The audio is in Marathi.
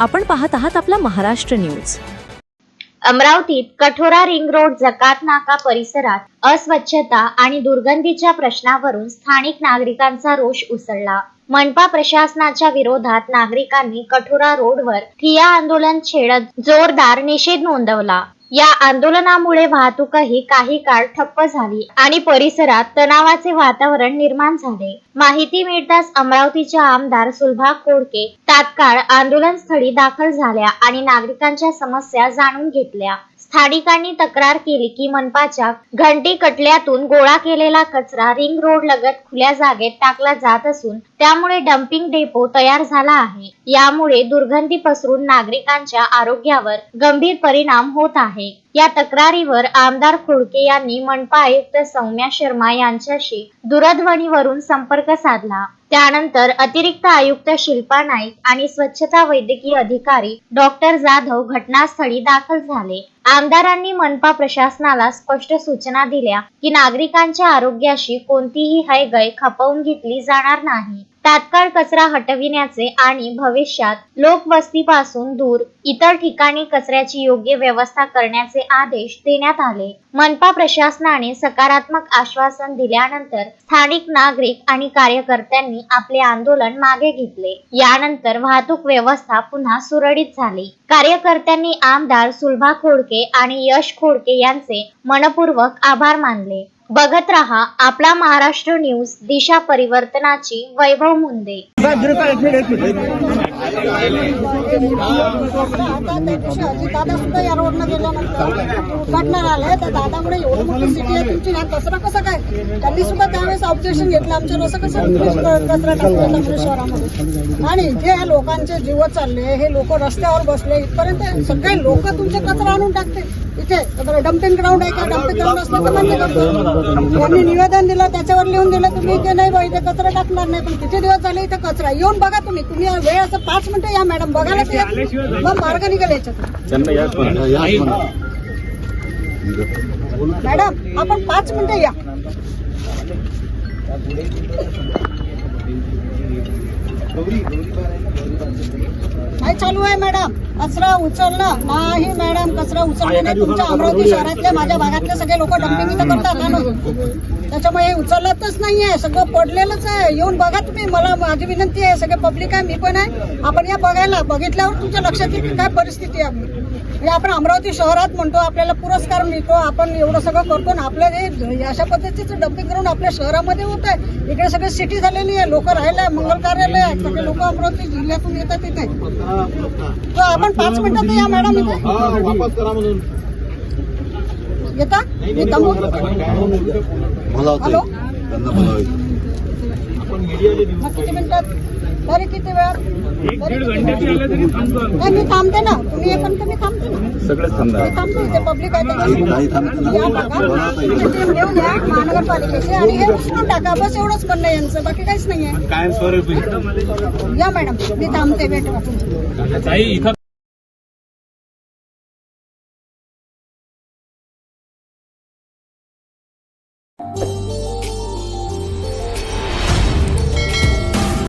आपण पाहत आहात आपला महाराष्ट्र न्यूज. अमरावतीत कठोरा रिंग रोड जकात नाका परिसरात अस्वच्छता आणि दुर्गंधीच्या प्रश्नावरून स्थानिक नागरिकांचा रोष उसळला. मनपा प्रशासनाच्या विरोधात नागरिकांनी कठोरा रोडवर ठिया आंदोलन छेडत जोरदार निषेध नोंदवला. या आंदोलनामुळे वाहतूकही काही काळ ठप्प झाली आणि परिसरात तणावाचे वातावरण निर्माण झाले. माहिती मिळताच अमरावतीच्या आमदार सुलभा कोडके तात्काळ आंदोलनस्थळी दाखल झाल्या आणि नागरिकांच्या समस्या जाणून घेतल्या. स्थानिकांनी तक्रार केली की मनपाच्या घंटी कटल्यातून गोळा केलेला कचरा रिंग रोड लगत खुल्या जागेत टाकला जात असून त्यामुळे डम्पिंग डेपो तयार झाला आहे. यामुळे दुर्गंधी पसरून नागरिकांच्या आरोग्यावर गंभीर परिणाम होत आहे. या तक्रारीवर आमदार खोडके यांनी मनपा आयुक्त सौम्या शर्मा यांच्याशी दूरध्वनीवरून संपर्क साधला. त्यानंतर अतिरिक्त आयुक्त शिल्पा नाईक आणि स्वच्छता वैद्यकीय अधिकारी डॉक्टर जाधव घटनास्थळी दाखल झाले. आमदारांनी मनपा प्रशासनाला स्पष्ट सूचना दिल्या की नागरिकांच्या आरोग्याशी कोणतीही हैगय खपवून घेतली जाणार नाही. तात्काळ कचरा हटविण्याचे आणि भविष्यात लोकवस्तीपासून दूर इतर ठिकाणी कचऱ्याची योग्य व्यवस्था करण्याचे आदेश देण्यात आले. मनपा प्रशासनाने सकारात्मक आश्वासन दिल्यानंतर स्थानिक नागरिक आणि कार्यकर्त्यांनी आपले आंदोलन मागे घेतले. यानंतर वाहतूक व्यवस्था पुन्हा सुरळीत झाली. कार्यकर्त्यांनी आमदार सुलभा खोडके आणि यश खोडके यांचे मनपूर्वक आभार मानले. बघत रहा आपला महाराष्ट्र न्यूज दिशा परिवर्तनाची वैभव मुंदे. आता त्या सुद्धा या रोडनं गेल्यानंतर उद्घाटनाला आले तर दादामुळे एवढी मोठी सिटी आहे तुमची ह्या कचरा कसं काय त्यांनी सुद्धा त्यावेळेस ऑब्जेक्शन घेतलं आमच्या असं कसं कचरा टाकलं आपल्या शहरामध्ये आणि इथे या लोकांचे जीव चालले हे लोक रस्त्यावर बसले इथपर्यंत सगळे लोक तुमचे कचरा आणून टाकते इथे डम्पिंग ग्राउंड आहे का डम्पिंग ग्राउंड असलं तर मान्य करतो त्यांनी निवेदन दिलं त्याच्यावर लिहून दिलं तुम्ही इथे नाही बा इथे कचरा टाकणार नाही पण किती दिवस झाले इथे कचरा येऊन बघा तुम्ही. तुम्ही वेळ असं पाच मिनिटं या मॅडम बघायला. मग मार्ग निघाल याच्यात. मॅडम आपण पाच मिनिटं या. काय चालू आहे मॅडम? कचरा उचलणं नाही मॅडम कचरा उचलणं नाही तुमच्या अमरावती शहरातले माझ्या भागातले सगळे लोक डम्पिंग इथं करतात आणून. त्याच्यामुळे हे उचलतच नाहीये सगळं पडलेलंच आहे. येऊन बघा तुम्ही मला माझी विनंती आहे सगळे पब्लिक आहे मी पण आहे. आपण या बघायला बघितल्यावर तुमच्या लक्षात येईल की काय परिस्थिती आहे. म्हणजे आपण अमरावती शहरात म्हणतो आपल्याला पुरस्कार मिळतो आपण एवढं सगळं करतो ना आपलं हे अशा पद्धतीचं डम्पिंग करून आपल्या शहरामध्ये होत आहे. इकडे सगळं सिटी झालेली आहे लोक राहिले मंगल कार्यालय आहे सगळे लोक अमरावती जिल्ह्यातून येतात इथे. तर आपण पाच मिनिटात या मॅडम इथे वापस करा म्हणून. येता मी दमू हॅलो? मग किती मिनिटात? तरी किती? नाही मी थांबते ना. तुम्ही येईपर्यंत मी थांबते ना. सगळेच थांबते इथे पब्लिक आहे घेऊन या महानगरपालिकेची आणि हे उचलून टाका. बस एवढंच म्हणणं यांचं. बाकी काहीच नाही आहे कायम स्वरूपी. या मॅडम. मी थांबते. भेट you